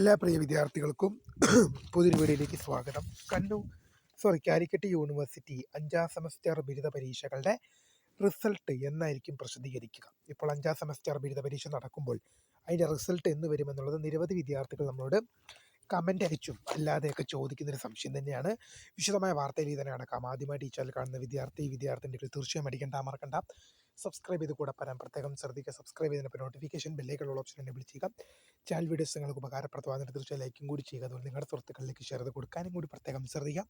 എല്ലാ പ്രിയ വിദ്യാർത്ഥികൾക്കും പുതിയൊരു വീഡിയോയിലേക്ക് സ്വാഗതം. കണ്ണൂർ സോറി കാലിക്കറ്റ് യൂണിവേഴ്സിറ്റി അഞ്ചാം സെമസ്റ്റർ ബിരുദ പരീക്ഷകളുടെ റിസൾട്ട് എന്നായിരിക്കും പ്രസിദ്ധീകരിക്കുക. ഇപ്പോൾ അഞ്ചാം സെമസ്റ്റർ ബിരുദ പരീക്ഷ നടക്കുമ്പോൾ അതിന്റെ റിസൾട്ട് എന്ന് വരുമെന്നുള്ളത് നിരവധി വിദ്യാർത്ഥികൾ നമ്മളോട് കമന്റ് അയച്ചും. അല്ലാതെയൊക്കെ ചോദിക്കുന്നൊരു സംശയം തന്നെയാണ്. വിശദമായ വാർത്തയിൽ തന്നെ നടക്കാം ആദ്യമായിട്ട് ഈ കാണുന്ന വിദ്യാർത്ഥി വിദ്യാർത്ഥിന്റെ തീർച്ചയായും അടിക്കേണ്ട മറക്കണ്ട. സബ്സ്ക്രൈബ് ചെയ്ത് കൂടെ പറയാൻ പ്രത്യേകം ശ്രദ്ധിക്കുക. സബ്സ്ക്രൈബ് ചെയ്തതിനൊപ്പം നോട്ടിഫിക്കേഷൻ ബെല്ലേക്കുള്ള ഓപ്ഷൻ എന്നെ വിളിക്കുക ചാനൽ വീഡിയോസ് നിങ്ങൾക്ക് ഉപകാരപ്രദമാകുന്ന തീർച്ചയായും ലൈക്കും കൂടി ചെയ്യുക. അതുപോലെ നിങ്ങളുടെ സുഹൃത്തുക്കളിലേക്ക് ഷെയർ ചെയ്ത് കൊടുക്കാനും കൂടി പ്രത്യേകം ശ്രദ്ധിക്കുക.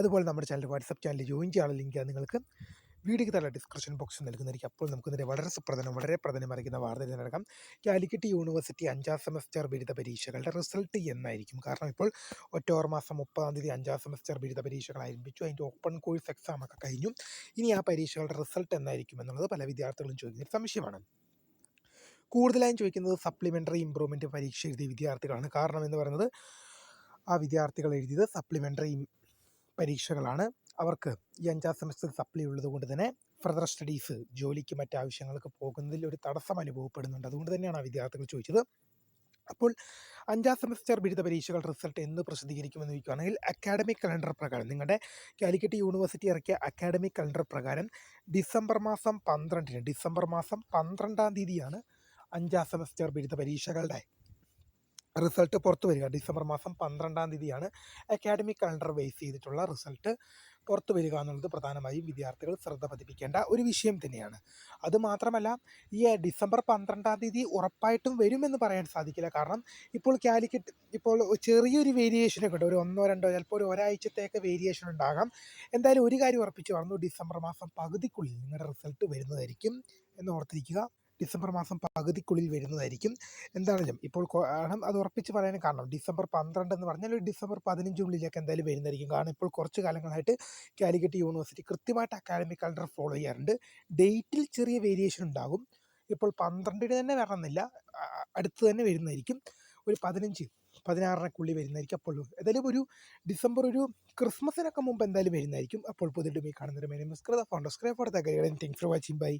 അതുപോലെ നമ്മുടെ ചാനൽ വാട്സപ്പ് ചാനൽ ജോയിൻ ചെയ്യാനുള്ള ലിങ്ക് നിങ്ങൾക്ക് വീഡിയോക്ക് തല ഡിസ്ക്രിപ്ഷൻ ബോക്സിൽ നൽകുന്നതായിരിക്കും. അപ്പോൾ നമുക്ക് നേരെ വളരെ സുപ്രധാനം വളരെ പ്രധാനമായിരിക്കുന്ന വാർത്ത ഇതിനടക്കം കാലിക്കറ്റ് യൂണിവേഴ്സിറ്റി അഞ്ചാം സെമസ്റ്റർ ബിരുദ പരീക്ഷകളുടെ റിസൾട്ട് എന്നായിരിക്കും. കാരണം ഇപ്പോൾ ഒക്ടോബർ മാസം മുപ്പതാം തീയതി അഞ്ചാം സെമസ്റ്റർ ബിരുദ പരീക്ഷകൾ ആരംഭിച്ചു. അതിന്റെ ഓപ്പൺ കോഴ്സ് എക്സാം ഒക്കെ കഴിഞ്ഞു. ഇനി ആ പരീക്ഷകളുടെ റിസൾട്ട് എന്നായിരിക്കും എന്നുള്ളത് പല വിദ്യാർത്ഥികളും ചോദിക്കുന്ന സംശയമാണ്. കൂടുതലായും ചോദിക്കുന്നത് സപ്ലിമെന്ററി ഇമ്പ്രൂവ്മെന്റ് പരീക്ഷ എഴുതിയ വിദ്യാർത്ഥികളാണ്. കാരണം എന്ന് പറയുന്നത് ആ വിദ്യാർത്ഥികൾ എഴുതിയത് സപ്ലിമെന്ററി പരീക്ഷകളാണ്. അവർക്ക് ഈ അഞ്ചാം സെമസ്റ്റർ സപ്ലി ഉള്ളത് കൊണ്ട് തന്നെ ഫർദർ സ്റ്റഡീസ് ജോലിക്ക് മറ്റാവശ്യങ്ങൾക്ക് പോകുന്നതിൽ ഒരു തടസ്സം അനുഭവപ്പെടുന്നുണ്ട്. അതുകൊണ്ട് തന്നെയാണ് ആ വിദ്യാർത്ഥികൾ ചോദിച്ചത്. അപ്പോൾ അഞ്ചാം സെമസ്റ്റർ ബിരുദ പരീക്ഷകൾ റിസൾട്ട് എന്ന് പ്രസിദ്ധീകരിക്കുമെന്ന് ചോദിക്കുകയാണെങ്കിൽ അക്കാഡമിക് കലണ്ടർ പ്രകാരം നിങ്ങളുടെ കാലിക്കറ്റ് യൂണിവേഴ്സിറ്റി ഇറക്കിയ അക്കാഡമിക് കലണ്ടർ പ്രകാരം ഡിസംബർ മാസം പന്ത്രണ്ടിന് ഡിസംബർ മാസം പന്ത്രണ്ടാം തീയതിയാണ് അഞ്ചാം സെമസ്റ്റർ ബിരുദ പരീക്ഷകളുടെ റിസൾട്ട് പുറത്തു വരിക. ഡിസംബർ മാസം പന്ത്രണ്ടാം തീയതിയാണ് അക്കാഡമിക് കലണ്ടർ ബേസ് ചെയ്തിട്ടുള്ള റിസൾട്ട് പുറത്തു വരിക എന്നുള്ളത് പ്രധാനമായും വിദ്യാർത്ഥികൾ ശ്രദ്ധ പതിപ്പിക്കേണ്ട ഒരു വിഷയം തന്നെയാണ്. അതുമാത്രമല്ല ഈ ഡിസംബർ പന്ത്രണ്ടാം തീയതി ഉറപ്പായിട്ടും വരുമെന്ന് പറയാൻ സാധിക്കില്ല. കാരണം ഇപ്പോൾ കാലിക്കറ്റ് ഇപ്പോൾ ചെറിയൊരു വേരിയേഷനൊക്കെ ഉണ്ട്. ഒരു ഒന്നോ രണ്ടോ ചിലപ്പോൾ ഒരു ഒരാഴ്ചത്തേക്ക് വേരിയേഷൻ ഉണ്ടാകാം. എന്തായാലും ഒരു കാര്യം ഉറപ്പിച്ചു പറഞ്ഞു ഡിസംബർ മാസം പകുതിക്കുള്ളിൽ നിങ്ങളുടെ റിസൾട്ട് വരുന്നതായിരിക്കും എന്ന് ഓർത്തിരിക്കുക. ഡിസംബർ മാസം പകുതിക്കുള്ളിൽ വരുന്നതായിരിക്കും. എന്താണെങ്കിലും ഇപ്പോൾ കാരണം അത് ഉറപ്പിച്ച് പറയാൻ കാരണം ഡിസംബർ പന്ത്രണ്ട് എന്ന് പറഞ്ഞാൽ ഒരു ഡിസംബർ പതിനഞ്ചുള്ളിലേക്ക് എന്തായാലും വരുന്നതായിരിക്കും. കാരണം ഇപ്പോൾ കുറച്ച് കാലങ്ങളായിട്ട് കാലിക്കറ്റ് യൂണിവേഴ്സിറ്റി കൃത്യമായിട്ട് അക്കാഡമിക് കലണ്ടർ ഫോളോ ചെയ്യാറുണ്ട്. ഡേറ്റിൽ ചെറിയ വേരിയേഷൻ ഉണ്ടാകും. ഇപ്പോൾ പന്ത്രണ്ടിന് തന്നെ വരണമെന്നില്ല. അടുത്ത് തന്നെ വരുന്നതായിരിക്കും. ഒരു പതിനഞ്ച് പതിനാറിനക്കുള്ളിൽ വരുന്നതായിരിക്കും അപ്പോൾ ഏതായാലും ഒരു ഡിസംബർ ഒരു ക്രിസ്മസിനൊക്കെ മുമ്പ് എന്തായാലും വരുന്നതായിരിക്കും. അപ്പോൾ പുതിയ കാണുന്നൊരു menu ഫോണ്ടോസ്ക്രൈബ് for guide things for watching bye